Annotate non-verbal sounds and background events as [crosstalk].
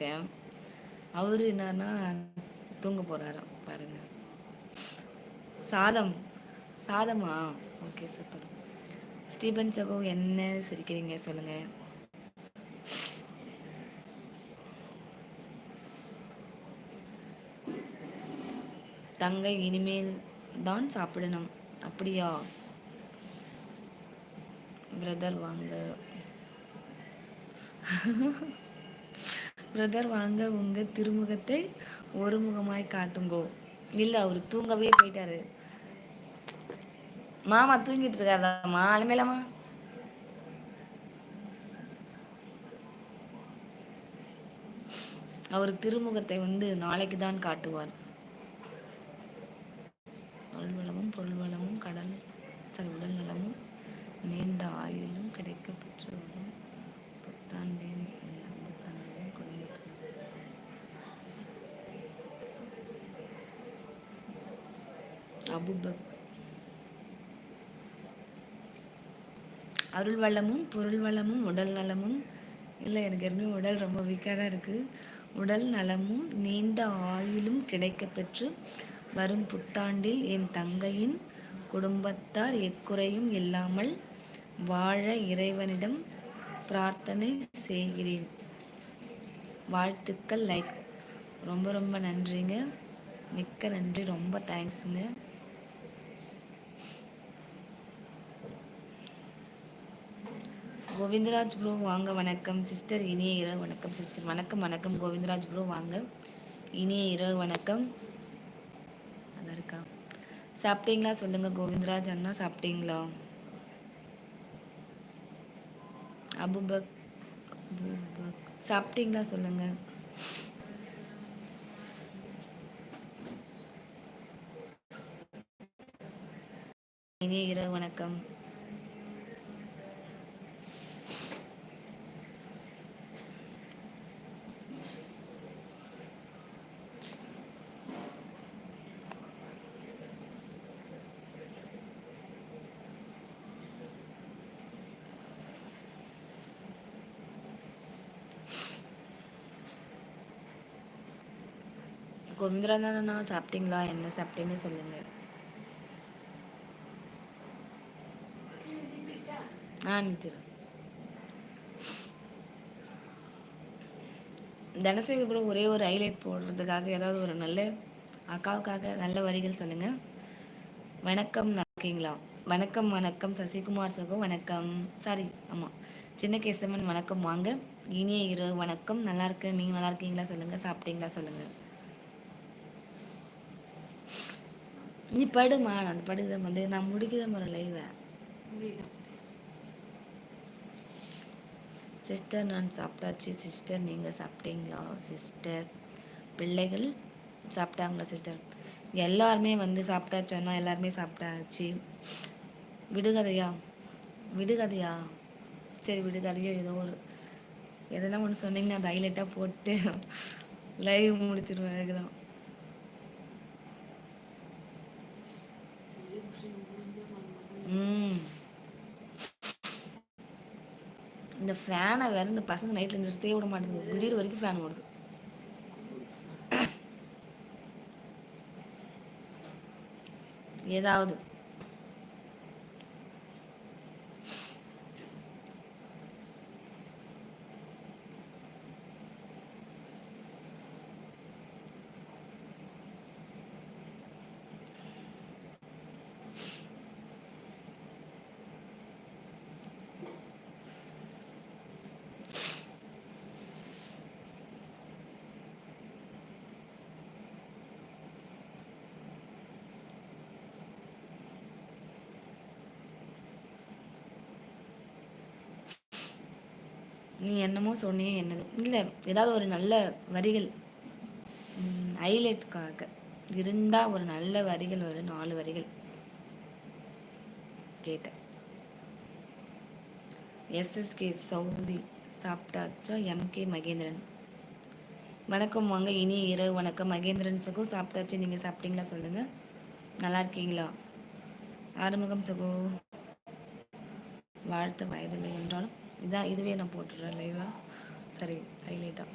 இருக்கேன். அவரு என்னன்னா தூங்க போறாராம் பாருங்க. சாதம் சாதமா? ஓகே சூப்பர் ஸ்டீபன் சகோ என்ன சிரிக்கிறீங்க சொல்லுங்க. தங்கை இனிமேல் தான் சாப்பிடணும். அப்படியா? பிரதர் வாங்க. [laughs] பிரதர் வாங்க உங்க திருமுகத்தை ஒரு முகமாய் காட்டுங்கோ. இல்ல அவர் தூங்கவே போயிட்டாரு. மாமா தூங்கிட்டு இருக்காதாம்மா அலமேலாமா அவர் திருமுகத்தை வந்து நாளைக்கு தான் காட்டுவார். அருள்வளமும் பொருள்வளமும் கடல் உடல் நலமும் நீண்ட ஆயுளும் கிடைக்க அபுபக். அருள் வளமும் பொருள் வளமும் உடல் நலமும். இல்லை எனக்கு ஏற்கனவே உடல் ரொம்ப வீக்காக தான் இருக்குது உடல் நலமும் நீண்ட ஆயுளும் கிடைக்கப்பெற்று வரும் புத்தாண்டில் என் தங்கையின் குடும்பத்தார் எக்குறையும் இல்லாமல் வாழ இறைவனிடம் பிரார்த்தனை செய்கிறேன். வாழ்த்துக்கள் லைக் ரொம்ப ரொம்ப நன்றிங்க. மிக்க நன்றி. ரொம்ப தேங்க்ஸுங்க கோவிந்தராஜ் ப்ரோ வாங்க. வணக்கம். சிஸ்டர் இனிய இரவு வணக்கம் சிஸ்டர். வணக்கம் வணக்கம். கோவிந்தராஜ் ப்ரோ வாங்க. இனிய இரவு வணக்கம். நல்லா இருக்கா? சாப்பிட்டீங்களா? சொல்லுங்க. கோவிந்தராஜ் அண்ணா சாப்பிட்டீங்களா? அபுபக் அபுபக். சாப்பிட்டீங்களா? சொல்லுங்க. இனிய இரவு வணக்கம். கோவிந்தராஜனா சாப்பிட்டீங்களா? என்ன சாப்பிட்டீங்க சொல்லுங்க. ஆ நித்திரம் தனசேகர் கூட ஒரே ஒரு ஹைலைட் போடுறதுக்காக ஏதாவது ஒரு நல்ல அக்காவுக்காக நல்ல வரிகள் சொல்லுங்க. வணக்கம் இருக்கீங்களா வணக்கம் வணக்கம் சசிகுமார் சகோ வணக்கம். சாரி ஆமாம் சின்ன கேசவன் வணக்கம் வாங்க. இனிய இரவு வணக்கம். நல்லா இருக்கு நீங்கள் நல்லா இருக்கீங்களா சொல்லுங்க. சாப்பிட்டீங்களா சொல்லுங்க. நீ படுமா? நான் அந்த படுதான் வந்து நான் முடிக்கிற போகிறேன் லைவை சிஸ்டர் நான் சாப்பிட்டாச்சு. சிஸ்டர் நீங்கள் சாப்பிட்டீங்களா? சிஸ்டர் பிள்ளைகள் சாப்பிட்டாங்களா சிஸ்டர் எல்லாருமே வந்து சாப்பிட்டாச்சோன்னா எல்லாருமே சாப்பிட்டாச்சு. விடுகதையா? விடுகதையா? சரி விடுகதையோ ஏதோ ஒரு எதனா ஒன்று சொன்னீங்கன்னா அது ஹைலைட்டாக போட்டு லைவ் முடிச்சிருவேன். அதுக்கு தான் இந்த ஃபேனை வேற இந்த பசங்க நைட்டில் நிறுத்தவே விட மாட்டேங்குது. விடியிற வரைக்கும் ஃபேன் ஓடுது. ஏதாவது நீ என்னமோ சொன்னியே என்னது. இல்லை ஏதாவது ஒரு நல்ல வரிகள். ஹைலைட்காக இருந்தால் ஒரு நல்ல வரிகள் வரும் நாலு வரிகள். கேட்டேன். SSK Saudi சாப்பிட்டாச்சோ? M K Mahendran. வணக்கம் வாங்க இனி இரவு வணக்கம். மகேந்திரன் சகோ சாப்பிட்டாச்சு. நீங்கள் சாப்பிட்டீங்களா சொல்லுங்கள் நல்லா இருக்கீங்களா? ஆறுமுகம் சுகோ. வாழ்த்து வயதில்லை என்றாலும். இதான் இதுவே நான் போட்டுடுறேன் லைவா? சரி ஹைலைட்டாக